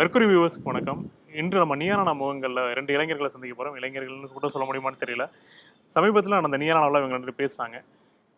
Mercury வியூவர்ஸ்க்கு வணக்கம். இன்று நம்ம நியானா முகங்களில் ரெண்டு இளைஞர்களை சந்திக்க போகிறோம் இளைஞர்கள்னு கூட சொல்ல முடியுமான்னு தெரியல. சமீபத்தில் அந்த நியானாவில் இவங்க ரெண்டு பேசுனாங்க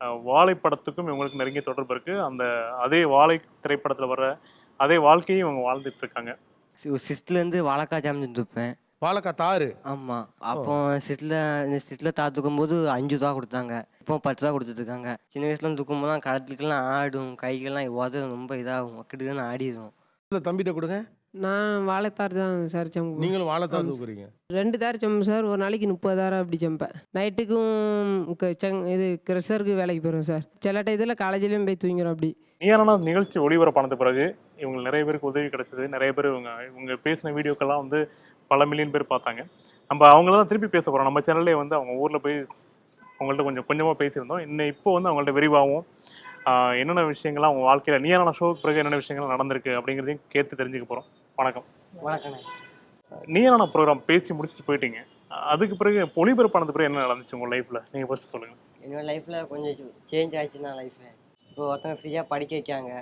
அஹ் வாழை படத்துக்கும் இவங்களுக்கு நெருங்கிய தொடர்பு இருக்குது அந்த அதே வாழை திரைப்படத்தில் வர்ற அதே வாழ்க்கையும் இவங்க வாழ்ந்துட்டு இருக்காங்க. சிக்ஸ்த்லேருந்து வாழைக்காய் ஜாமின்னு இருப்பேன் வாழைக்காய் தாறு? ஆமாம் அப்போ சிட்டில் இந்த சிட்டில் தா தூக்கும் போது அஞ்சு ரூபா கொடுத்தாங்க. இப்போ பத்து ரூபா கொடுத்துட்டு இருக்காங்க. சின்ன வயசுல தூக்கும் போது கடத்துக்கெல்லாம் ஆடும் கைகள்லாம் உதவும் ரொம்ப இதாகும். கிட்டுக்குன்னு ஆடிடும் இந்த தம்பிகிட்ட கொடுங்க. நான் வாழைத்தார் தான் சார் சம்பு நீங்களும் வாழைத்தார். தூக்குறீங்க? ரெண்டு தார் சம்பு சார் ஒரு நாளைக்கு முப்பதாயிரம் அப்படி சம்பேன் நைட்டுக்கும் க- செங் இது கிரஷருக்கு வேலைக்கு போயிடும் சார். சில டயத்தில் காலேஜ்லேயும் போய் தூங்கிடும் அப்படி. நியானா நிகழ்ச்சி ஒளிபரப்பானது பிறகு இவங்க நிறைய பேருக்கு உதவி கிடைச்சது. நிறைய பேர் இவங்க இவங்க பேசின வீடியோக்கெல்லாம் வந்து பல மில்லியன் பேர் பார்த்தாங்க. நம்ம அவங்கள தான் திருப்பி பேச போகிறோம் நம்ம சேனல்லே வந்து அவங்க ஊரில் போய் அவங்கள்ட்ட கொஞ்சம் கொஞ்சமாக பேசியிருந்தோம். இன்னும் இப்போ வந்து அவங்கள்ட்ட விரிவாகவும் ஆஹ் என்னென்ன விஷயங்கள்லாம் அவங்க வாழ்க்கையில் நீயான ஷோக்கு பிறகு என்னென்ன விஷயங்கள் நடந்திருக்கு அப்படிங்கிறதையும் கேட்டு தெரிஞ்சுக்க போகிறோம் வணக்கம். வணக்கண்ணே நீயான ப்ரோக்ராம் பேசி முடிச்சுட்டு போயிட்டீங்க. அதுக்கு பிறகு ஒளிபரப்பானது பிறகு என்ன நடந்துச்சு உங்கள் லைஃப்பில் நீங்கள் ஃபர்ஸ்ட் சொல்லுங்கள் என்னோட லைஃப்பில் கொஞ்சம் சேஞ்ச் ஆச்சுன்னா லைஃபு இப்போ ஒருத்தவங்க ஃப்ரீயாக படிக்க வைக்காங்க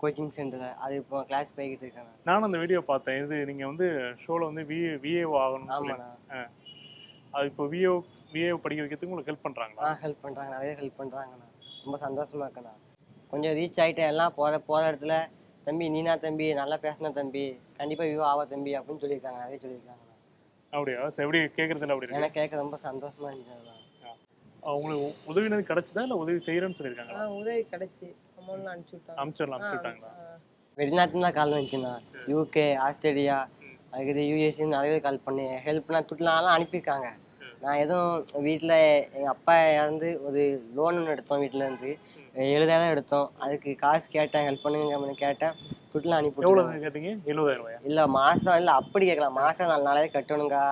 கோச்சிங் சென்டரில் அது இப்போ கிளாஸ் போய்கிட்டு இருக்கேன் நான். நானும் அந்த வீடியோ பார்த்தேன். இது நீங்கள் வந்து ஷோவில் வந்து விஏ விஏஓ ஆகணும்னு சொல்லி. ஆமாண்ணா. அது இப்போ விஏஓ விஏஓ படிக்க வைக்கிறதுக்கு உங்களுக்கு ஹெல்ப் பண்ணுறாங்களா ஆ ஹெல்ப் பண்ணுறாங்க நிறைய ஹெல்ப் பண்ணுறாங்கண்ணா ரொம்ப சந்தோஷமா இருக்கேண்ணா. கொஞ்சம் ரீச் ஆகிட்டேன் எல்லாம் போகிற போகிற இடத்துல தம்பி நீனா தம்பி நல்லா பேசின தம்பி கண்டிப்பாக விவோ ஆவா தம்பி அப்படின்னு சொல்லியிருக்காங்க நிறைய சொல்லியிருக்காங்கண்ணா அப்படியா? எப்படி கேட்குறதுல அப்படி எனக்கு கேட்க ரொம்ப சந்தோஷமா இருந்துச்சு அவங்களுக்கு உதவினது கிடைச்சதா இல்லை உதவி செய்கிறேன்னு சொல்லியிருக்காங்களா? உதவி கிடச்சி. அமௌண்ட்லாம் அனுப்பிச்சி விட்டாங்க அனுப்பிச்சிடலாம் அனுப்பிச்சுட்டாங்களா? வெளிநாட்டுல கால் வந்துச்சுண்ணா. யூகே ஆஸ்திரேலியா அதுக்கு யூஎஸ்ன்னு நிறைய பேர் கால் பண்ணி ஹெல்ப்னா துட்டுலாம் அனுப்பியிருக்காங்க. நான் எதுவும் வீட்டில் எங்கள் அப்பா இறந்து ஒரு லோன் ஒன்று எடுத்தோம் வீட்டிலேருந்து எழுதாயிரம் எடுத்தோம். அதுக்கு காசு கேட்டேன் ஹெல்ப் பண்ணுங்க கேட்டேன். துட்டுலாம் அனுப்பி எவ்வளோ. கேட்டீங்க? எழுபதாயிரம் இல்ல மாசம் இல்ல அப்படி கேட்கலாம். மாசம் நாலு நாளாவே கட்டணுங்கா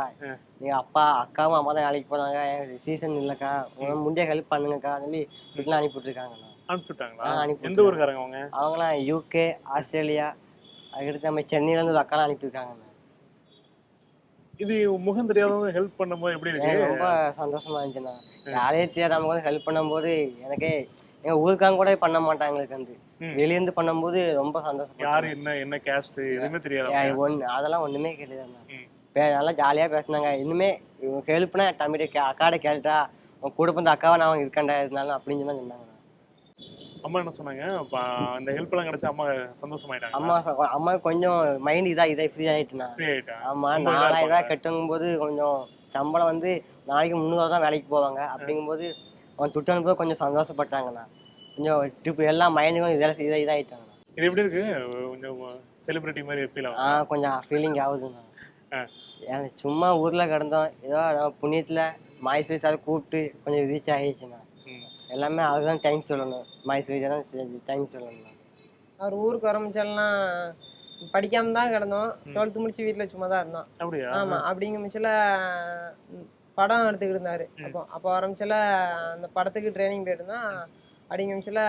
நீங்க அப்பா அக்காவும் அம்மா தான் வேலைக்கு போனாங்க சீசன் இல்லக்கா. உங்க முடிய ஹெல்ப் பண்ணுங்கக்கா சொல்லி வீட்டுல அனுப்பி விட்டுருக்காங்கண்ணா அனுப்பிச்சுட்டாங்களா? அனுப்பி எந்த ஊருக்காரங்க அவங்க? அவங்களாம் யூகே ஆஸ்திரேலியா அதுக்கடுத்து நம்ம சென்னையில இருந்து ஒரு அக்காலாம் அனுப்பியிருக்காங்கண்ணா இது முகம் தெரியாதவங்க ஹெல்ப் பண்ணும்போது எப்படி இருக்கு? ரொம்ப சந்தோஷமா இருந்துச்சுண்ணா. யாரையும் தெரியாதவங்க ஹெல்ப் பண்ணும்போது எனக்கே எங்க ஊருக்காங்க கூட பண்ண மாட்டாங்க எங்களுக்கு வந்து. வெளியேந்து பண்ணும்போது ரொம்ப யாரு சந்தோஷப்பட்டேன் என்ன என்ன கேஸ்ட் எதுவுமே தெரியாது ஒண்ணு அதெல்லாம் ஒண்ணுமே. பே- நல்லா ஜாலியாக பேசினாங்க. இன்னுமே ஹெல்ப்னா தம்பிகிட்ட கே அக்காட கேட்டுட்டா உன் கூட பிறந்த அக்காவை நான் இருக்கேன்டா இருந்தாலும் அப்படின்னு சொல்லி சொன்னாங்க. அம்மா என்ன சொன்னாங்க? அந்த ஹெல்ப் எல்லாம் கிடைச்சா அம்மா சந்தோஷமாயிட்டாங்க அம்மா அம்மா கொஞ்சம் மைண்ட் இதா இதா ஃப்ரீ ஆயிட்டுண்ணா ஃப்ரீ ஆயிட்டா? ஆமா ரொம்ப இதா. கட்டுங்கும் போது கொஞ்சம் சம்பளம் வந்து நாளைக்கு முந்நூறுவா தான் வேலைக்கு போவாங்க. அப்படிங்கும்போது அவன் துட்டு அனுப்பும்போது கொஞ்சம் சந்தோஷப்பட்டாங்கண்ணா. கொஞ்சம் ட்ரிப் எல்லாம் மைண்டுக்கும் இதெல்லாம் இதாக இதாகிட்டாங்கண்ணா இது எப்படி இருக்கு? கொஞ்சம் செலிபிரிட்டி மாதிரி ஃபீல் ஆ ஆகும் கொஞ்சம் ஃபீலிங் ஆகுதுண்ணா. ஆ. ஏன் சும்மா ஊரில் கிடந்தோம். ஏதோ நம்ம புண்ணியத்தில் மாய்ஸ்வரி சார் கூப்பிட்டு கொஞ்சம் ரீச் ஆகிடுச்சுண்ணா. எல்லாமே அதுதான் தேங்க்ஸ் சொல்லணும். மாய்ஸ்வரி தான் தேங்க்ஸ் சொல்லணும் அவர் ஊருக்கு வரமிச்செல்லாம் படிக்காம தான் கிடந்தோம். டுவெல்த்து முடிச்சு வீட்டில் சும்மா தான் இருந்தோம். அப்படியா? ஆமா அப்படிங்க மிச்சில் படம் எடுத்துக்கிட்டு இருந்தாரு. அப்போ அப்போ ஆரம்பிச்சில அந்த படத்துக்கு ட்ரைனிங் போயிருந்தான் அப்படிங்க மிச்சில்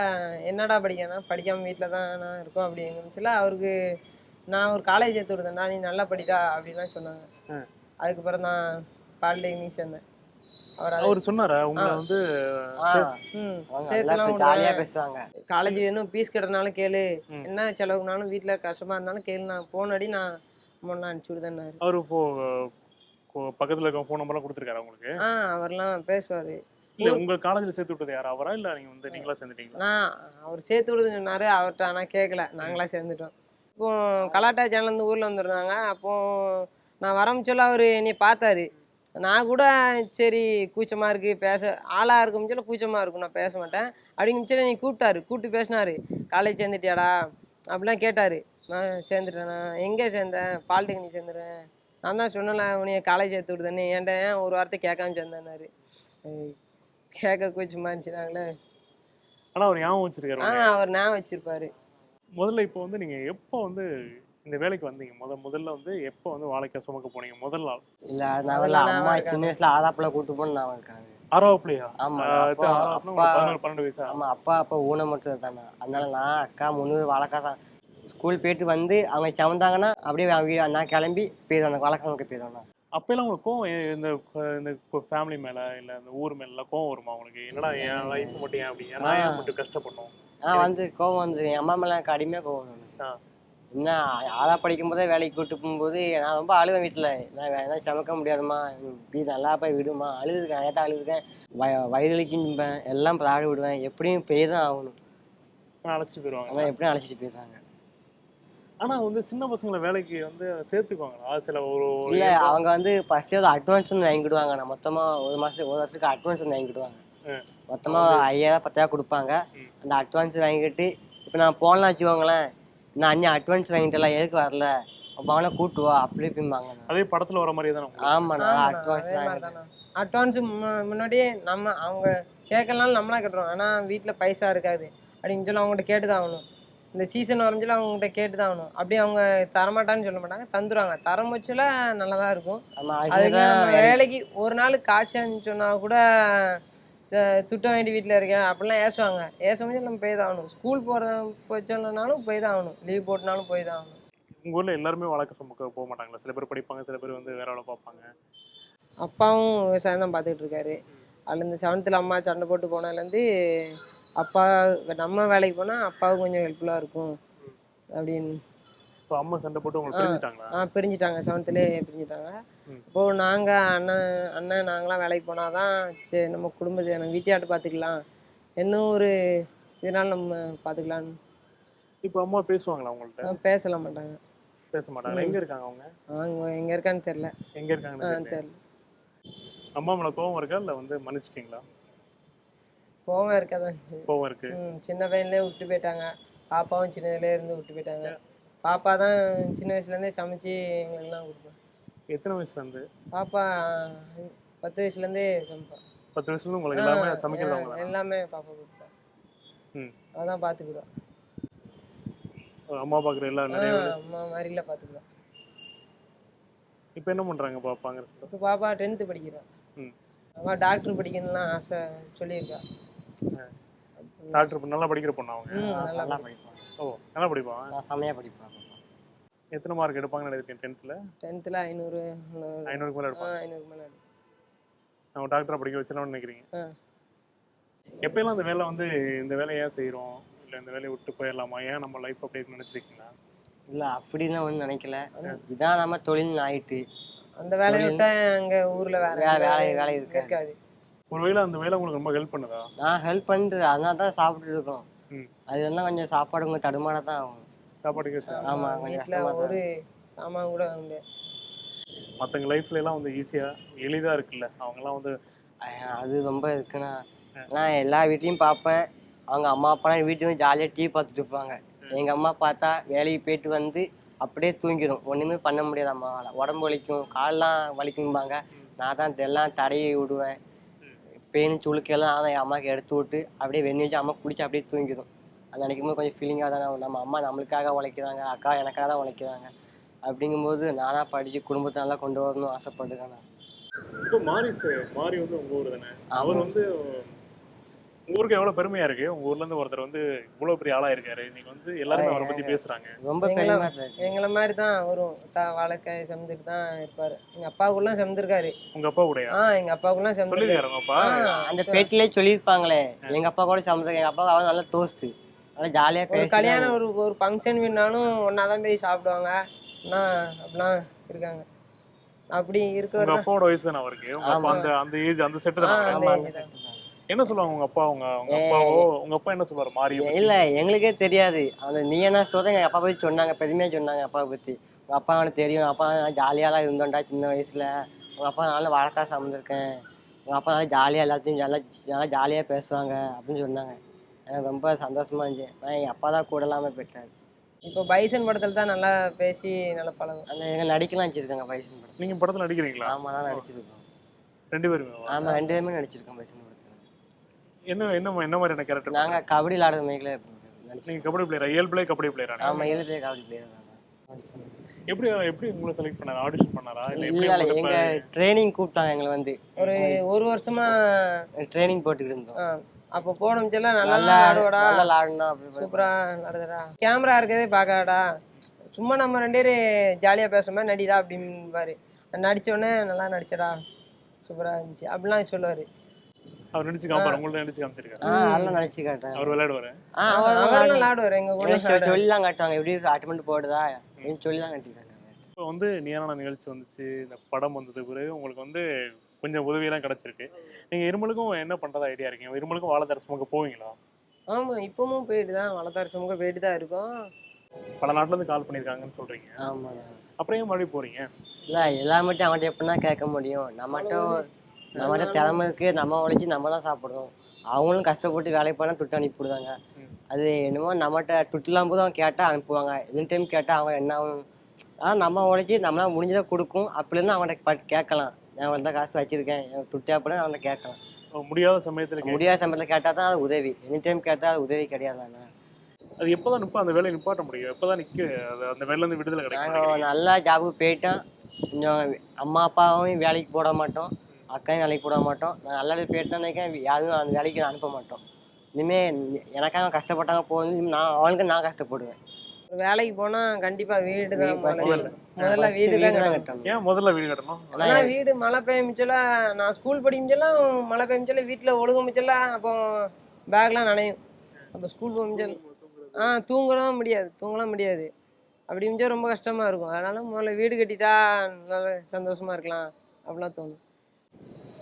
என்னடா படிக்கணும் படிக்காம வீட்டில் தான் நான் இருக்கோம் அப்படிங்க மிச்சில் அவருக்கு நான் ஒரு காலேஜ் சேர்த்து விடுதேன்டா நீ நல்லா படிடா அப்படின்லாம் சொன்னாங்க. அதுக்கப்புறம் தான் பாலிடெக்னிக் சேர்ந்தேன் அவர் அவர் சொன்னாரா? உங்களை. வந்து சேர்த்துலாம் பேசுவாங்க. காலேஜ் வேணும் ஃபீஸ் கட்டுறதுனாலும் கேளு. என்ன செலவுக்குனாலும் வீட்டில் கஷ்டமா இருந்தாலும் கேளு. நான் போன் அடி நான் அமௌண்ட் அனுப்பிச்சி விடுதேன்னாரு. அவரு பக்கத்துல இருக்க ஃபோன் நம்பர்லாம் கொடுத்துருக்காரு உங்களுக்கு? ஆ அவர்லாம் பேசுவார். இல்ல உங்க காலேஜ்ல சேர்த்து விட்டது யார்? அவரா? இல்ல நீங்க வந்து நீங்களா சேர்ந்துட்டீங்களா? நான் அவர் சேர்த்து விடுதுன்னு சொன்னாரு அவர்கிட்ட ஆனால் கேட்கல நாங்களா சேர்ந்துட்டோம். இப்போ கலாட்டா சேனல் இருந்து ஊரில் வந்துருந்தாங்க. அப்போ நான் வரமிச்சொல்ல அவர் என்னை பார்த்தாரு. நான் கூட சரி கூச்சமாக இருக்கு பேச ஆளாக இருக்கும் சொல்ல கூச்சமாக இருக்கும் நான் பேச மாட்டேன். அப்படிங்க நீ கூப்பிட்டாரு. கூப்பிட்டு பேசினாரு. காலேஜ் சேர்ந்துட்டியாடா? அப்படிலாம் கேட்டார். நான் சேர்ந்துட்டேன்? நான் எங்கே சேர்ந்தேன் பாலிடெக்னிக் சேர்ந்துட்டேன் நான் தான் சொன்னல உன்னைய காலேஜ் சேர்த்து விடுதேன்னு ஏன்டா ஏன் ஒரு வார்த்தை கேட்காம சேர்ந்தேன்னாரு. ஐய், கேட்க கூச்சமாக இருந்துச்சு நாங்களே ஆனா அவர் ஞாபகம் வச்சிருக்காரு ஆ. அவர் ஞாபகம் வச்சிருப்பாரு. முதல்ல இப்போ வந்து நீங்க எப்போ வந்து இந்த வேலைக்கு வந்தீங்க? முத முதல்ல வந்து எப்போ வந்து வாழைக்காய் சுமக்க போனீங்க? முதல் நாள். இல்லை நான் அதெல்லாம் அம்மா சின்ன வயசுல ஆதாப்பில் கூட்டு போன நான் இருக்காங்க ஆறாவதுலயா? ஆமா, ஆஹ் அப்பா- ஆறாவதுனா உங்களுக்கு அப்பா- பதினோரு பன்னெண்டு வயசா? ஆமா அப்பா அப்பா ஊனை மட்டும் தானே அதனால நான் அக்கா முந்நூறு வழக்கா தான் ஸ்கூல் போயிட்டு வந்து அவங்க சமந்தாங்கன்னா அப்படியே அவங்க வீடு நான் கிளம்பி போயிடுவேன் வழக்கம் போயிடுவேன். அப்பெல்லாம் உங்களுக்கு கோவம் இந்த இந்த ஃபேமிலி மேல இல்ல இந்த ஊர் மேல எல்லாம் கோவம் வருமா உங்களுக்கு? என்னடா என் லைஃப் மட்டும் ஏன் அப்படி? ஏன் நான் ஏன் மட்டும் கஷ்டப்படணும்? நான் வந்து கோவம் வந்து என் அம்மா மேலே எனக்கு அடிமையாக கோவம் வரும். ஆ. இன்னும் ஆறா படிக்கும் போதே வேலைக்கு கூட்டு போகும்போது நான் ரொம்ப அழுவேன் வீட்டில். நான் வேணா சமைக்க முடியாதும்மா. வீ நல்லா போய் விடுமா அழுதுருக்கேன் நிறையா தான் அழுதுருக்கேன். வய வயதுலிக்கும்பேன் எல்லாம் ப்ராடு விடுவேன். எப்படியும் போய் தான் ஆகணும். அழைச்சிட்டு போயிருவாங்க. அவன் எப்படியும் அழைச்சிட்டு போயிடுறாங்க. ஆனா வந்து சின்ன பசங்களை வேலைக்கு வந்து சேர்த்துக்குவாங்களா சில ஒரு இல்லை அவங்க வந்து ஃபஸ்ட்டு ஒரு அட்வான்ஸ் ஒன்று வாங்கிடுவாங்க நான் மொத்தமாக ஒரு மாதம் ஒரு வருஷத்துக்கு அட்வான்ஸ் ஒன்று வாங்கிடுவாங்க ம். மொத்தமாக ஐயாயிரம் பத்தாயிரம் கொடுப்பாங்க. அந்த அட்வான்ஸ் வாங்கிட்டு இப்போ நான் போனலாம் வச்சுக்கோங்களேன். நான் அண்ணன் அட்வான்ஸ் வாங்கிட்டல எதுக்கு வரல? அப்போ அவனை கூட்டு வா அப்படி இப்படிம்பாங்க. அதே படத்துல வர மாதிரியே தானே? ஆமாம் நான் அட்வான்ஸ் மாதிரி வாங்கிட்டேன் அட்வான்ஸ் முன்னாடியே நம்ம அவங்க கேட்கலனாலும் நம்மளா கட்டுறோம் ஆனால் வீட்டில் பைசா இருக்காது. அப்படின்னு சொல்லி அவங்ககிட்ட கேட்டு தான் ஆகணும். இந்த சீசன் வரஞ்சல அவங்ககிட்ட கேட்டு தான் ஆகணும். அப்படி அவங்க தரமாட்டான்னு சொல்ல மாட்டாங்க. தந்துருவாங்க. தரம் வச்சுல நல்லா தான் இருக்கும் அதுக்கு நம்ம வேலைக்கு ஒரு நாள் காய்ச்சல்னு சொன்னா கூட துட்ட வேண்டி வீட்டில் இருக்கேன் அப்படிலாம் ஏசுவாங்க. ஏச முடிஞ்சு நம்ம போய் தான் ஆகணும். ஸ்கூல் போகிறத போச்சோம்னாலும் போய் தான் ஆகணும். லீவ் போட்டனாலும் போய் தான் ஆகணும். உங்க ஊர்ல எல்லாருமே வழக்கு சுமக்க போக மாட்டாங்களா? சில பேர் படிப்பாங்க சில பேர் வந்து வேற வேலை பார்ப்பாங்க. அப்பாவும் விவசாயம் தான் பார்த்துக்கிட்டு இருக்காரு. அதுல இந்த செவன்த்தில் அம்மா சண்டை போட்டு போனதுலேருந்து அப்பா நம்ம வேலைக்கு போனால் அப்பாவுக்கு கொஞ்சம் ஹெல்ப்ஃபுல்லாக இருக்கும். அப்படின்னு. இப்போ அம்மா சண்டை போட்டு உங்களுக்கு தெரிஞ்சுட்டாங்களா ஆ பிரிஞ்சுட்டாங்க. செவன்த்துலேயே பிரிஞ்சுட்டாங்க. ம். இப்போது நாங்கள் அண்ணன் அண்ணன் நாங்களாம் வேலைக்கு போனால் தான் சரி நம்ம குடும்பத்தை நம்ம வீட்டையாட்டு பார்த்துக்கலாம் இன்னும் ஒரு இதனால் நம்ம பார்த்துக்கலான்னு இப்போ அம்மா பேசுவாங்களா உங்கள்ட்ட? ஆ, பேசல மாட்டாங்க. பேச மாட்டாங்க எங்க இருக்காங்க அவங்க? அவங்க எங்கே இருக்கான்னு தெரில எங்க இருக்காங்கன்னு தெரியல. அம்மா மேல கோவம் இருக்கா? இல்ல வந்து மன்னிச்சிட்டீங்களா? கோவம் இருக்காதான் கோவம் இருக்கு. சின்ன பையன்லேயே விட்டு போயிட்டாங்க. பாப்பாவும் சின்னதுலேயே இருந்து விட்டு போயிட்டாங்க. பாப்பா தான் சின்ன வயசுலேருந்தே சமைச்சு எங்களுக்கெல்லாம் கொடுப்பேன் எத்தனை வயசுல இருந்து? பாப்பா பத்து வயசுலேருந்தே சமைப்பான் பத்து வயசுல இருந்து உங்களுக்கு எல்லாமே சமைக்கிறது எல்லாமே பாப்பா கொடுப்பேன் ம். அதான் பார்த்துக்கிடுவேன் அம்மா பாக்குற எல்லா நிறைய அம்மா மாதிரில பார்த்துக்கிடுவேன் இப்போ என்ன பண்றாங்க பாப்பாங்க இப்போ பாப்பா டென்த்து படிக்கிறான் ம். அவள் டாக்டர் படிக்கணும்லாம் ஆசை சொல்லியிருக்கா. டாக்டர் நல்லா படிக்கிற பொண்ணு அவங்க? நல்லா படிப்பான் ஓ நல்லா செம்மையாக படிப்பான் பாப்பா. எத்தனை மார்க் எடுப்பாங்கன்னு நினைக்கிறேன் டென்த்தில் டென்த்தில் ஐநூறு ஐநூறுக்கு மேலே எடுப்பாங்க. ஐநூறு மேலே நம்ம டாக்டரை படிக்க வச்சிடலாம்னு நினைக்கிறீங்க? எப்பயெல்லாம் இந்த வேலை வந்து இந்த வேலையை ஏன் செய்கிறோம் இல்லை இந்த வேலையை விட்டு போயிடலாமா? ஏன் நம்ம லைஃப் அப்படி நினச்சிருக்கீங்களா? இல்லை அப்படிலாம் ஒன்றும் நினைக்கல. இதான் நம்ம தொழில் ஆயிட்டு அந்த வேலையை விட்டா அங்கே ஊரில் வேலை வேலை இருக்காது. இருக்காது. ஒருவேளை அந்த வேலை உங்களுக்கு ரொம்ப ஹெல்ப் பண்ணுதா? நான் ஹெல்ப் பண்ணிட்டு அதனால தான் சாப்பிட்டு இருக்கோம். அது வந்து கொஞ்சம் சாப்பாடு கொஞ்சம் தடுமாற தான் ஆகும். சாப்பாட்டுக்கு ஆமா கொஞ்சம் வீட்டில் கஷ்டமா தான் ஒரு சாமான் கூட வாங்க முடியாது. மற்றவங்க லைஃப்ல எல்லாம் வந்து ஈஸியாக எளிதாக இருக்குல்ல. அவங்கெல்லாம் வந்து ஐயா, அது ரொம்ப இருக்குண்ணா. நான் எல்லா வீட்லையும் பார்ப்பேன். அவங்க அம்மா அப்பாலாம் வீட்டுக்கு ஜாலியாக டிவி பார்த்துட்டு இருப்பாங்க. எங்க அம்மா பார்த்தா வேலைக்கு போயிட்டு வந்து அப்படியே தூங்கிடும். ஒண்ணுமே பண்ண முடியாது அம்மாவால் உடம்பு வலிக்கும். கால்லாம் வலிக்கும்பாங்க. நான் தான் எல்லாம் தடையை விடுவேன். பெயின் சுளுக்கெல்லாம் நான் என் அம்மாவுக்கு எடுத்து விட்டு அப்படியே வெந்நி வச்சு அம்மா குடிச்சு அப்படியே தூங்கிடும். அது நினைக்கும் போது கொஞ்சம் ஃபீலிங்காக தானே. நம்ம அம்மா நம்மளுக்காக உழைக்கிறாங்க அக்கா எனக்காக தான் உழைக்கிறாங்க. அப்படிங்கும்போது நானா படிச்சு குடும்பத்தை நல்லா கொண்டு வரணும்னு ஆசைப்படுறேன் நான். இப்போ ச- மாறி வந்து உங்க ஊர் தானே? அவர் வந்து ஊருக்கு எவ்வளவு பெருமையா இருக்கு? உங்க ஊர்ல இருந்து ஒருத்தர் வந்து இவ்வளவு பெரிய ஆளா இருக்காரு. நீங்க வந்து எல்லாருமே அவரை பத்தி பேசுறாங்க. ரொம்ப எங்களை- மாதிரி தான் வரும் தா வாழைக்காய் செமந்துட்டு தான் இருப்பாரு. எங்க அப்பாவுக்குலாம் செமந்திருக்காரு உங்க அப்பா கூடயா? ஆ எங்க அப்பாவுக்குலாம் செமந்திருக்காரு அப்பா? அந்த பேட்டிலே சொல்லியிருப்பாங்களே. எங்க அப்பா கூட சமைச்சா எங்க அப்பா அவன் நல்லா டோஸ்ட் நல்லா ஜாலியா ஒரு பேசி கல்யாணம் ஒரு ஒரு ஃபங்க்ஷன் வீடுனாலும் ஒன்றா தான் போய் சாப்பிடுவாங்க. அண்ணா அப்படிலாம் இருக்காங்க. அப்படி தான் அப்பாவோட வயசு தானே அவருக்கு? உங்க அப்பா அந்த அந்த ஏஜ் அந்த செட்டு தான் என்ன சொல்லுவாங்க உங்க அப்பா உங்க உங்க அப்பாவோ உங்க அப்பா என்ன சொல்லுவாரு? மாறி இல்ல எங்களுக்கே தெரியாது. அந்த நீ என்ன ஸ்டோர் எங்க அப்பா பத்தி சொன்னாங்க பெருமையா சொன்னாங்க அப்பா பத்தி. உங்க அப்பா அவனுக்கு தெரியும். அப்பா ஜாலியாலாம் இருந்தோம்டா சின்ன வயசுல. உங்க அப்பா நல்லா வழக்கா சமைந்திருக்கேன் உங்க அப்பா நல்லா ஜாலியா எல்லாத்தையும் நல்லா நல்லா ஜாலியா பேசுவாங்க அப்படின்னு சொன்னாங்க. எனக்கு ரொம்ப சந்தோஷமா இருந்துச்சு. நான் எங்க அப்பா தான் கூட இல்லாம போயிட்டாரு. இப்போ பைசன் படத்துல தான் நல்லா பேசி நல்லா பழகும் அந்த எங்க நடிக்கலாம் வச்சிருக்காங்க பைசன் படத்துல. நீங்க படத்துல நடிக்கிறீங்களா? ஆமா தான் நடிச்சிருக்கோம் ரெண்டு பேருமே ஆமா ரெண்டு பேருமே நடிச்சிருக்கோம் பைசன் படத்துல. என்ன என்ன என்ன மாதிரியான கேரக்டர் நாங்க கபடி மேக்கல நடிச்சிருக்கோம் நீங்க கபடி பிளேயரா இயல் பிளே கபடி பிளேயரா ஆமா ஏழு பேர் கபடி பிளேயர் எப்படி எப்படி உங்களை செலக்ட் பண்ணாரு? ஆடிஷன் பண்ணாரா? இல்ல எப்படி எங்க ட்ரைனிங் கூப்பிட்டாங்க எங்களை வந்து. ஒரு ஒரு வருஷமா ட்ரைனிங் போட்டுக்கிட்டு இருந்தோம். அப்போ போன எல்லாம் நல்லா ஆடுவாடா. நல்லா இப்படி. சூப்பரா நடதுடா கேமரா இருக்கதே பார்க்காடா சும்மா நம்ம ரெண்டு பேரும் ஜாலியா பேசுற மாதிரி நடிடா அப்படிம்பாரு. நடிச்ச உடனே நல்லா நடிச்சடா. சூப்பரா இருந்துச்சு. அப்படிலாம் சொல்லுவாரு. அவர் நடிச்சு காப்பாரு உங்கள்ட்ட நடிச்சு காமிச்சிருக்காரு. அதெல்லாம் நினைச்சு காட்டுறாங்க அவர் விளையாடுவாரு. அவரெல்லாம் விளாடுவார் எங்க கூட சொல்லி தான் காட்டுவாங்க எப்படி அட்டமெண்ட் போடுதா அப்படின்னு சொல்லி தான் கட்டிக்கிறாங்க இப்போ வந்து நீயான நிகழ்ச்சி வந்துச்சு இந்த படம் வந்தது பிறகு உங்களுக்கு வந்து கொஞ்சம் உதவியெல்லாம் கிடைச்சிருக்கு. நீங்க இருமலுக்கும் என்ன பண்றதா ஐடியா இருக்கீங்க? இருமலுக்கும் வாழைத்தர சுமக்க போவீங்களா? ஆமா இப்பவும் போயிட்டு தான் வளர்த்தார் சுமக்க போயிட்டு தான் இருக்கோம். பல நாட்டுல இருந்து கால் பண்ணிருக்காங்கன்னு சொல்றீங்க. ஆமாண்ணா. அப்புறம் ஏன் மறுபடியும் போறீங்க? இல்லை எல்லாமட்டும் அவன்கிட்ட எப்படின்னா கேட்க முடியும். நம்மகிட்ட நம்மகிட்ட திறமை இருக்கு நம்ம உழைச்சி நம்ம தான் சாப்பிடணும். அவங்களும் கஷ்டப்பட்டு வேலைக்கு போனால் துட்டு அனுப்பிவிடுவாங்க. அது என்னமோ நம்மகிட்ட துட்டுலாம் போது அவங்க கேட்டால் அனுப்புவாங்க. எந்த டைம் கேட்டால் அவங்க என்ன ஆகும்? அதான் நம்ம உழைச்சி நம்மளால முடிஞ்சதை கொடுக்கும். அப்படிருந்து அவன்கிட்ட பட் கேட்கலாம். நான் அவன்கிட்ட காசு வச்சிருக்கேன். எனக்கு துட்டு அப்படின்னு கேட்கலாம். முடியாத சமயத்துல முடியாத சமயத்தில் கேட்டால் தான் அது உதவி. எனி டைம் கேட்டால் அது உதவி கிடையாதுண்ணா அது எப்பதான் நிப்பா? அந்த வேலையை நிப்பாட்ட முடியும். எப்பதான் நிக்க? அது அந்த வேலையில இருந்து விடுதலை கிடைக்கும். நாங்கள் நல்லா ஜாபுக்கு போயிட்டோம். கொஞ்சம் அம்மா அப்பாவும் வேலைக்கு போட மாட்டோம். அக்காவும் வேலைக்கு போட மாட்டோம். நான் நல்லா போயிட்டேன்னு யாரும் அந்த வேலைக்கு நான் அனுப்ப மாட்டோம். இனிமேல் எனக்காக கஷ்டப்பட்டாங்க இனிமே நான் அவனுக்கு நான் கஷ்டப்படுவேன். ஒரு வேலைக்கு போனா கண்டிப்பா வீடு தான் முதல்ல. வீடு. தான் கட்டணும். ஏன் முதல்ல வீடு கட்டணும்? ஆனா வீடு மழை பெய்யுமிச்செல்லாம் நான் ஸ்கூல் படிக்கும்போதெல்லாம் மழை பெய்யுமிச்செல்லாம் வீட்டில் ஒழுகுமிச்செல்லாம் அப்போ பேக்லாம் நனையும். அப்போ ஸ்கூல் போகுமிச்சல் ஆ தூங்கலாம் முடியாது. தூங்கலாம் முடியாது. அப்படி இருந்துச்சா ரொம்ப கஷ்டமா இருக்கும். அதனால முதல்ல வீடு கட்டிட்டா நல்லா சந்தோஷமா இருக்கலாம். அப்படிலாம் தோணும்.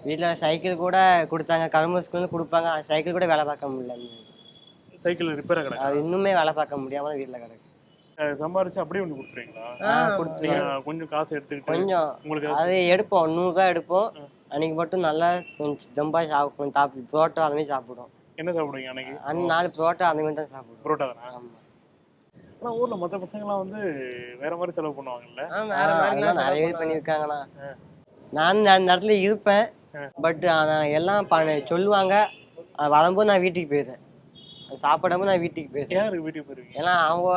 வீட்டில் சைக்கிள் கூட கொடுத்தாங்க. கலம்பு ஸ்கூல்னு கொடுப்பாங்க. அந்த சைக்கிள் கூட வேலை பார்க்க முடியல. சைக்கிள் ரிப்பேர் கிடக்கு. அது இன்னுமே வேலை பார்க்க முடியாம வீட்டில் கிடக்கு. சம்பாரிச்சு அப்படியே ஒண்ணு கொடுத்துருவீங்களா? கொஞ்சம் காசு எடுத்துக்கிட்டு கொஞ்சம். உங்களுக்கு அது எடுப்போம். நூறுரூவா எடுப்போம். அன்னைக்கு மட்டும் நல்லா கொஞ்சம் தம்பா சாப்பிடும் கொஞ்சம் சாப்பிடு புரோட்டா அந்த மாதிரி சாப்பிடுவோம். என்ன சாப்பிடுவீங்க அன்னைக்கு? அந்த நாலு புரோட்டா அந்த மாதிரி தான் சாப்பிடுவோம். புரோட்டா தானே? ஆமாம் ஆனா ஊர்ல மத்த பசங்கலாம் வந்து வேற மாதிரி செலவு பண்ணுவாங்கல்ல? நிறைய பேர். பண்ணியிருக்காங்கண்ணா. நானும் அந்த இடத்துல இருப்பேன். பட் எல்லாம் பண்ண சொல்லுவாங்க. அது வரும்போது நான் வீட்டுக்கு போயிடுறேன். அது சாப்பிடாம நான் வீட்டுக்கு போயிடுறேன். யாரு வீட்டுக்கு போயிருவீங்க? ஏன்னா அவங்க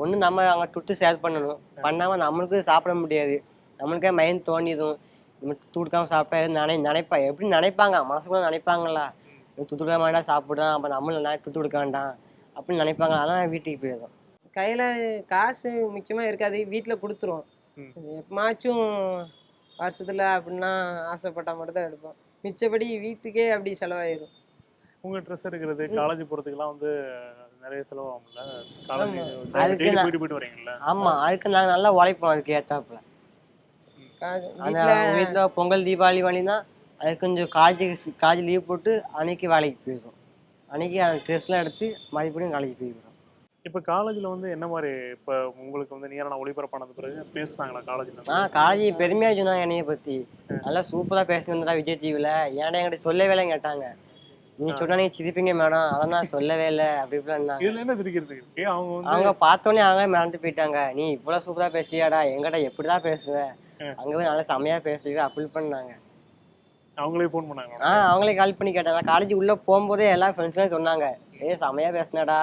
ஒன்று நம்ம அவங்க துட்டு ஷேர் பண்ணணும். பண்ணாமல் நம்மளுக்கு சாப்பிட முடியாது. நம்மளுக்கே மைண்ட் தோணிடும். நம்ம சாப்பிட்டா எதுவும் நினை நினைப்பா எப்படி நினைப்பாங்க? மனசுக்குள்ள நினைப்பாங்களா? கொடுக்க வேண்டாம் சாப்பிடான் அப்போ நம்மளும் நான் துட்டு கொடுக்க வேண்டாம். அப்படின்னு நினைப்பாங்க. அதான் வீட்டுக்கு போயிடும் கையில காசு முக்கியமா இருக்காது. வீட்டுல கொடுத்துருவோம். எப்பமாச்சும் வருஷத்துல அப்படின்னா ஆசைப்பட்டா மட்டும் தான் எடுப்போம். மிச்சபடி வீட்டுக்கே அப்படி செலவாயிரும். உங்க ட்ரெஸ் எடுக்கிறது காலேஜ் போறதுக்குலாம் வந்து நிறைய செலவாகும்ல? காலேஜ் அதுக்கு போயிட்டு வரீங்கல்ல? ஆமாம் அதுக்கு நாங்கள் நல்லா உழைப்போம் அதுக்கு அந்த வீட்டுல பொங்கல் தீபாவளி வழினா அது கொஞ்சம் காலேஜ் காலேஜ் லீவ் போட்டு அன்னைக்கு வேலைக்கு போயிடும் அன்னைக்கு அந்த ட்ரெஸ்லாம் எடுத்து மறுபடியும் காலேஜ் போயிடும் இப்ப காலேஜ்ல வந்து என்ன மாதிரி இப்ப உங்களுக்கு வந்து நீயான ஒளிபரப்பானது பிறகு பேசுனாங்களா காலேஜ்ல ஆ காலேஜ் பெருமையாக சொன்னாங்க என்னைய பற்றி நல்லா சூப்பராக பேசினதா விஜய் டிவியில் ஏன்னா என்கிட்ட சொல்லவே இல்லைன்னு கேட்டாங்க. நீ சொன்னா நீங்க சிரிப்பீங்க மேடம் அதான் நான் சொல்லவே இல்லை. அப்படி இதுல என்ன சிரிக்கிறதுக்கு இருக்கு அவங்க அவங்க பார்த்தோன்னே அவங்க மிரண்டு போயிட்டாங்க. நீ இவ்வளோ சூப்பராக பேசியாடா எங்கிட்ட எப்படிதான் பேசுவ? அங்கே போய் நல்லா செம்மையாக பேசுறீங்க அப்படி பண்ணாங்க. அவங்களே ஃபோன் பண்ணாங்க ஆ அவங்களே கால் பண்ணி கேட்டாங்க. காலேஜ் உள்ளே போகும்போதே எல்லா ஃப்ரெண்ட்ஸ்லாம் சொன்னாங்க. ஏய் செம்மையாக பேசினடா.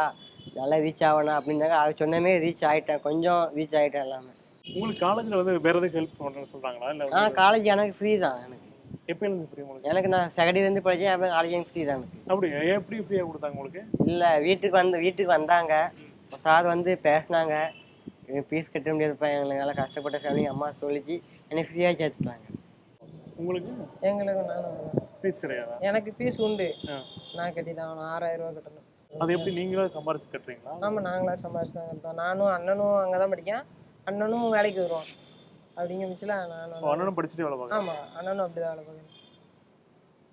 நல்லா ரீச் ஆகணும் அப்படின்னாங்க அது சொன்னமே ரீச் ஆகிட்டேன் கொஞ்சம் ரீச் ஆகிட்டேன் எல்லாமே. உங்களுக்கு காலேஜ்ல வந்து வேற எதுக்கு ஹெல்ப் பண்றேன்னு சொல்றாங்களா? இல்ல ஆ காலேஜ் எனக்கு ஃப்ரீ தான் எனக்கு. எப்ப இருந்து ஃப்ரீ உங்களுக்கு? எனக்கு நான் செகண்ட் இருந்து படித்தேன் அப்போ காலேஜ் எனக்கு ஃப்ரீ தான் எனக்கு. அப்படி ஏன் எப்படி ஃப்ரீயா கொடுத்தாங்க உங்களுக்கு? இல்லை வீட்டுக்கு வந்து வீட்டுக்கு வந்தாங்க. சார் வந்து பேசினாங்க. ஃபீஸ் கட்ட முடியாதுப்பா எங்களுக்கு நல்லா கஷ்டப்பட்ட ஃபேமிலி அம்மா சொல்லிச்சு. என்னை ஃப்ரீயாக சேர்த்துட்டாங்க. உங்களுக்கு? எங்களுக்கு நானும் ஃபீஸ் கிடையாதா? எனக்கு ஃபீஸ் உண்டு. நான் கட்டி தான் ஆகணும் ஆறாயிரம் ரூபாய் கட்டணும். அது எப்படி நீங்களே சம்பாரிச்சு கட்டுறீங்களா? ஆமா நாங்களா சம்பாரிச்சு தான் கட்டோம் நானும் அண்ணனும் அங்கதான் படிக்கேன். அண்ணனும் வேலைக்கு வருவான். அப்படிங்க மிச்சில நானும் அண்ணனும் படிச்சுட்டு வேலை பார்க்க ஆமா அண்ணனும் அப்படிதான் வேலை பார்க்கணும்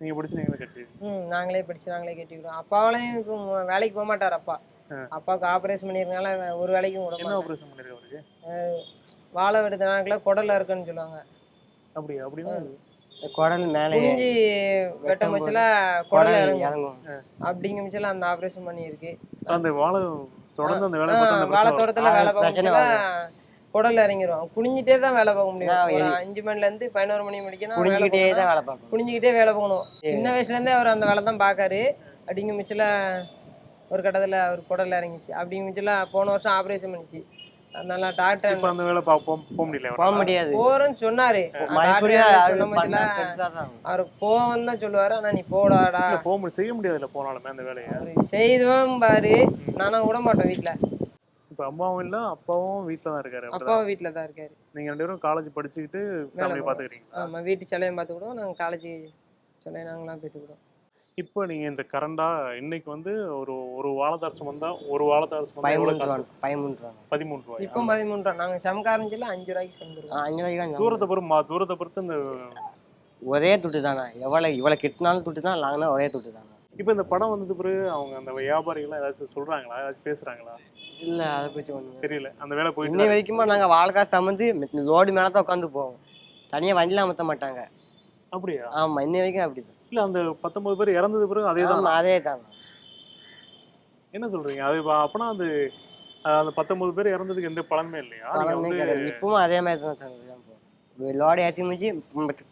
நீங்க படிச்சு நீங்களே கட்டி ம் நாங்களே படிச்சு நாங்களே கட்டிக்கிடுவோம் அப்பாவளையும் இப்போ மு- வேலைக்கு போக மாட்டார் அப்பா. அப்பாவுக்கு ஆப்ரேஷன் பண்ணிருக்கனால ஒரு வேலைக்கும் விட என்ன ஆபரேஷன் பண்ணிருக்க அவருக்கு வாழை விடுதனாக்குல குடல்ல இருக்குன்னு சொல்லுவாங்க. அப்படியா? அப்படின்னா குடல் மேலே குனிஞ்சு வெட்ட முச்சில குடல்ல குடல் இறங்கும். இறங்கும். அப்படிங்க மிச்சில அந்த ஆப்ரேஷன் பண்ணியிருக்கு. அந்த வாழை தொடர்ந்து அந்த வேலை வாழை. தோட்டத்துல வேலை பார்க்க பிரச்சனை முடியல குடல்ல இறங்கிரும். குனிஞ்சிட்டே தான் வேலை பார்க்க முடியும். ஒரு அஞ்சு மணில இருந்து பதினோரு மணி முடிக்கணும் பார்க்கணும். தான் வேலை பார்க்கணும். குனிஞ்சுக்கிட்டே வேலை பார்க்கணும். சின்ன வயசுல இருந்தே அவர் அந்த வேலை தான் பார்க்காரு. அப்படிங்க மிச்சில ஒரு கட்டத்துல அவர் குடல்ல இறங்கிச்சு. அப்படிங்க மிச்சில போன வருஷம் ஆப்ரேஷன் பண்ணிச்சு. அதனால டாக்டர் இப்ப அந்த வேலை பா- போ போக முடியல போக முடியாது. போறேன்னு சொன்னாரு. அவர் தான் சொல்லுவாரு. ஆனா நீ போடாடா. இல்ல போக முடியும் செய்ய முடியாதுல்ல போனாலுமே அந்த வேலையை. அவரு செய்துவேன் பாரு. நானும் விட மாட்டோம் வீட்டுல இப்ப அம்மாவும் இல்ல அப்பாவும் வீட்டுல தான் இருக்காரு. அப்பாவும் வீட்டுல தான் இருக்காரு. நீங்க ரெண்டு பேரும் காலேஜ் படிச்சுக்கிட்டு ஃபேமிலி. பாத்துக்கிறீங்க ஆமா வீட்டு செலவையும் பார்த்துக்கிடுவோம் நாங்க காலேஜ் செலவை நாங்களாம் பார்த்துக்கிடுவோம் இப்போ நீங்க இந்த கரண்டா இன்னைக்கு வந்து ஒரு ஒரு வாழைத்தார் சுமந்தா ஒரு வாழைத்தார் சுமந்தா எவ்வளவு பதிமூன்று காசு? ரூபா பதிமூன்று ரூபா இப்போ பதிமூணு ரூபா நாங்கள் செமக்க ஆரம்பிச்சில அஞ்சு ரூபாய்க்கு சேர்ந்துருக்கோம் அஞ்சு ரூபாய்க்கு தூரத்தை பொறுத்து மா- தூரத்தை பொறுத்து இந்த ஒரே துட்டு தானே? எவ்வளோ இவ்வளோ கிட்டினாலும் துட்டு தான் லாங்கினா ஒரே துட்டு தானே? இப்போ இந்த படம் வந்தது பிறகு அவங்க அந்த வியாபாரிகள் ஏதாச்சும் சொல்றாங்களா? ஏதாச்சும் பேசுறாங்களா? இல்லை அதை பற்றி ஒன்று தெரியல. அந்த வேலை போயிட்டு இன்னை வரைக்குமா நாங்கள் வாழைக்காய் சமந்து லோடு மேலே தான் உட்காந்து போவோம். தனியாக வண்டியில் அமர்த்த மாட்டாங்க. அப்படியா? ஆமாம் இன்னை வரைக்கும் அப்படி தான் இல்ல அந்த பத்தொன்பது பேர் இறந்தது பிறகு அதே தான்? அதே தான் என்ன சொல்றீங்க? அது அப்பனா அது அந்த பத்தொன்பது பேர் இறந்ததுக்கு எந்த பலனுமே இல்லையா? பழமே கிடையாது. இப்பவும் அதே மாதிரி தான் சார் லோடு ஏற்றி முடிஞ்சு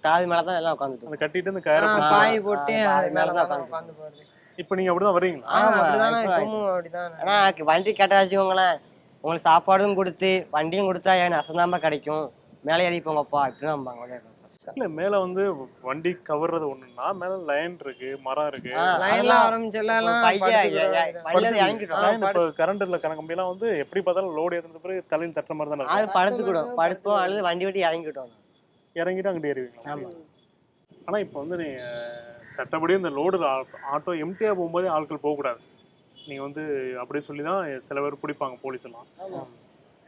தாவி மேலே தான் எல்லாம் உட்காந்துட்டு அந்த கட்டிட்டு இந்த ஆ, கயிறை பாய் போட்டு அது மேலே தான் உட்காந்து போகிறது இப்போ நீங்க அப்படிதான் வர்றீங்களா? ஆ ஆமா, அப்படிதானே இப்ப- இப்பவும் அப்படிதான். ஆனால் வண்டி கேட்டால் வச்சுக்கோங்களேன் உங்களுக்கு சாப்பாடும் கொடுத்து வண்டியும் கொடுத்தா ஏன் அசந்தாம கிடைக்கும்? மேலே ஏறி போங்கப்பா இப்படிதான் இல்ல மேல வந்து வண்டி கவர்றது ஒண்ணுன்னா மேல லைன் இருக்கு மரம் இருக்கு. ஆ, லைன்ல அதெல்லாம் ஆரம்பிச்செல்லாம் ஒரு பையன் வண்டியில இருந்து இறங்கிட்டோம். ஆ, லைன் இப்போ கரண்ட்ல கம்பி எல்லாம் வந்து எப்படி பார்த்தாலும் லோடு ஏறின பிறகு தலையில் தட்டுற மாதிரி தானே அது படுத்துக்கிடும் படுப்போம் அல்லது வண்டி விட்டு இறங்கிட்டோம் இறங்கிட்டு அங்கிட்டு ஏறிவீங்களா ஆமா. ஆனா இப்போ வந்து நீங்க சட்டப்படி இந்த லோடு ஆட்டோ எம்டியா போகும்போதே ஆட்கள் போகக்கூடாது. நீங்க வந்து அப்படியே சொல்லி தான் சில பேர் பிடிப்பாங்க போலீஸ் எல்லாம்.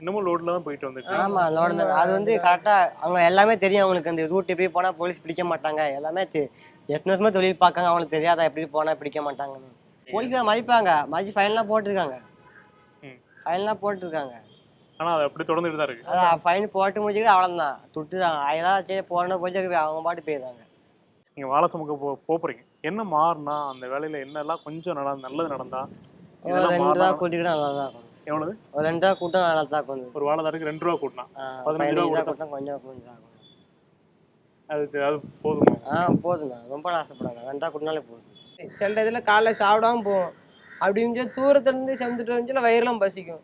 இன்னமும் லோட்ல தான் போயிட்டு வந்துட்டு ஆமா லோடு தான். அது வந்து கரெக்டா அவங்க எல்லாமே தெரியும் அவங்களுக்கு. அந்த ரூட் எப்படி போனா போலீஸ் பிடிக்க மாட்டாங்க. எல்லாமே எத்தனை வருஷமா தொழில் பார்க்காங்க அவங்களுக்கு தெரியாதா எப்படி போனா பிடிக்க மாட்டாங்கன்னு. போலீஸ் தான் மதிப்பாங்க. மதிச்சு ஃபைன்லாம் போட்டிருக்காங்க. ஃபைன்லாம் போட்டிருக்காங்க. ஆனா அது அப்படி தொடர்ந்துட்டு தான் இருக்கு. அதான் ஃபைன் போட்டு முடிச்சுட்டு அவ்வளோதான் துட்டுதாங்க ஏதாவது சரி போறோன்னா கொஞ்சம் அவங்க பாட்டு போயிருந்தாங்க நீங்க வாழை சுமக்க போ போறீங்க என்ன மாறினா அந்த வேலையில என்னெல்லாம் கொஞ்சம் நட நல்லது நடந்தா? இதெல்லாம் கூட்டிக்கிட்டா நல்லா தான் இருக்கும். எவ்வளவு ஒரு ரெண்டு ரூபா கூட்டம் தான் இருக்கும் ஒரு வாழைதாருக்கு ரெண்டு ரூபா கூட்டினா பதினஞ்சு ரூபா கூட்டம் கொஞ்சம் கொஞ்சம் அது அது போதுமா ஆ போதுண்ணா ரொம்ப ஆசைப்படாங்க ரெண்டா கூட்டினாலே போதும் சில இதில் காலைல சாப்பிடாம போவோம் அப்படி இருந்துச்சு தூரத்துல இருந்து செஞ்சுட்டு வந்துச்சுல வயிறுலாம் பசிக்கும்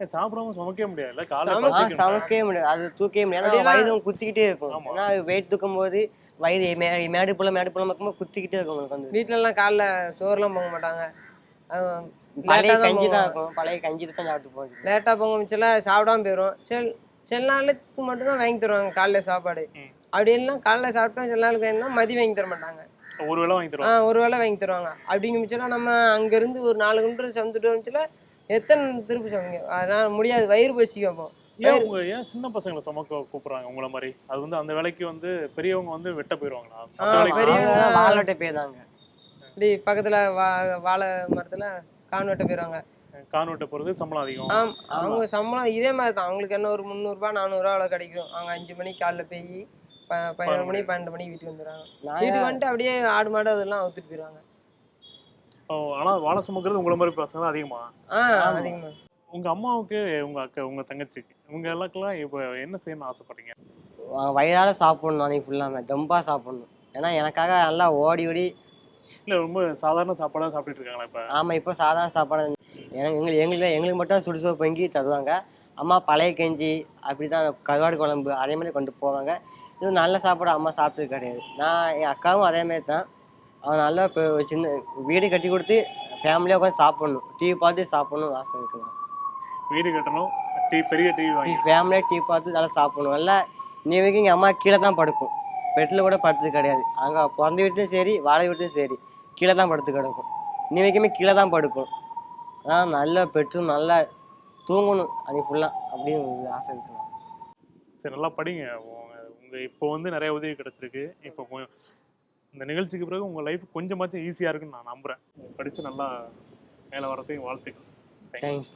சாப்பிடாம சமைக்க முடியாதுல்ல காலைல. சமைக்கவே முடியாது அது தூக்கவே முடியாது வயிறு குத்திக்கிட்டே இருக்கும். ஏன்னா வெயிட் தூக்கும் போது வயிறு மே மேடு புள்ள மேடு புள்ள குத்திக்கிட்டே இருக்கும் உங்களுக்கு வந்து வீட்ல எல்லாம் காலைல சோறுலாம் பொங்க மாட்டாங்க பழைய லேட்டாக தான் கஞ்சி தான் போவோம் இருக்கும். பழைய கஞ்சி தான் சாப்பிட்டு போகுது லேட்டாக பொங்க மிச்சல சாப்பிடாம போயிடும் சில சில நாளுக்கு மட்டும் தான் வாங்கி தருவாங்க காலைல சாப்பாடு. அப்படி இல்லைன்னா காலைல சாப்பிட்டோம் சில நாளுக்கு வாங்கினா மதியம் வாங்கி தர மாட்டாங்க. ஒரு வேளை வாங்கி ஆ தருவாங்க ஒரு வேளை வாங்கி தருவாங்க. அப்படிங்க மிச்சம் நம்ம அங்கேருந்து ஒரு நாலு கிலோமீட்டர் சமைச்சிட்டு வந்துச்சுல எத்தனை திருப்பி சமைங்க? அதனால முடியாது. வயிறு பசிக்கும் அப்போ. ஏன் சின்ன பசங்களை சுமக்க கூப்பிடுறாங்க உங்களை மாதிரி? அது வந்து அந்த வேலைக்கு வந்து பெரியவங்க வந்து வெட்ட வேலைக்கு பெரியவங்க- வாழோட்ட போயிருந்தாங்க இப்படி பக்கத்தில் வா வாழை மரத்தில் கான் வெட்ட போயிடுவாங்க கான் வெட்ட போறது சம்பளம் அதிகம். ஆம் அவங்க சம்பளம் இதே மாதிரி தான் அவங்களுக்கு என்ன ஒரு முந்நூறுபா நானூறுரூவா அவ்வளோ கிடைக்கும். அவங்க அஞ்சு மணிக்கு காலைல போய் ப பதினொரு மணி பன்னெண்டு மணிக்கு வீட்டுக்கு வந்துடுறாங்க. வீட்டுக்கு வந்துட்டு அப்படியே ஆடு மாடு அதெல்லாம் அவுத்துட்டு போயிடுவாங்க ஓ, ஆனா வாழை சுமக்கிறது உங்களை மாதிரி பசங்க தான் அதிகமா? ஆ ஆமா. அதிகமாக உங்க அம்மாவுக்கு உங்க அக்கா உங்க தங்கச்சிக்கு உங்க எல்லாருக்கெல்லாம் இப்போ என்ன செய்யணும்னு ஆசைப்படுறீங்க? வ- வயிறார சாப்பிடணும் அன்னைக்கு ஃபுல்லாக தெம்பா சாப்பிடணும். ஏன்னா எனக்காக நல்லா ஓடி ஓடி இல்ல ரொம்ப சாதாரண சாப்பாடா சாப்பிட்டுட்டு இருக்காங்களா இப்ப? ஆமா இப்போ சாதாரண சாப்பாடு எனக்கு எங்களுக்கு எங்களுக்கு எங்களுக்கு மட்டும் சுடுசோறு பொங்கி தருவாங்க. அம்மா பழைய கஞ்சி அப்படி தான் கருவாடு குழம்பு அதே மாதிரி கொண்டு போவாங்க. இது நல்ல சாப்பாடு அம்மா சாப்பிட்டது கிடையாது. நான் என் அக்காவும் அதே மாதிரி தான் அவன் நல்லா இப்போ சின்ன வீடு கட்டி கொடுத்து ஃபேமிலியாக உட்காந்து சாப்பிடணும். டிவி பார்த்து சாப்பிடணும்னு ஆசை இருக்குண்ணா வீடு கட்டணும் டீ பெரிய டிவி வாங்கி. ஃபேமிலியாக டீ பார்த்து நல்லா சாப்பிடணும். நல்லா நீ வரைக்கும் எங்கள் அம்மா கீழே தான் படுக்கும். பெட்டில் கூட படுத்தது கிடையாது. அங்கே பிறந்த வீட்லையும் சரி வாழை வீட்லையும் சரி. கீழே தான் படுத்து கிடக்கும். இன்னி வரைக்குமே கீழே தான் படுக்கும். ஆனால் நல்ல பெற்று நல்லா தூங்கணும். அது ஃபுல்லாக அப்படின்னு ஆசை இருக்கணும் சரி நல்லா படிங்க. உங்கள் இப்போ வந்து நிறைய உதவி கிடச்சிருக்கு. இப்போ கொஞ்சம் இந்த நிகழ்ச்சிக்கு பிறகு உங்கள் லைஃப் கொஞ்சமாச்சும் ஈஸியாக இருக்குன்னு நான் நம்புகிறேன் படித்து நல்லா மேலே வரத்தையும் வாழ்த்துக்கள். தேங்க்ஸ்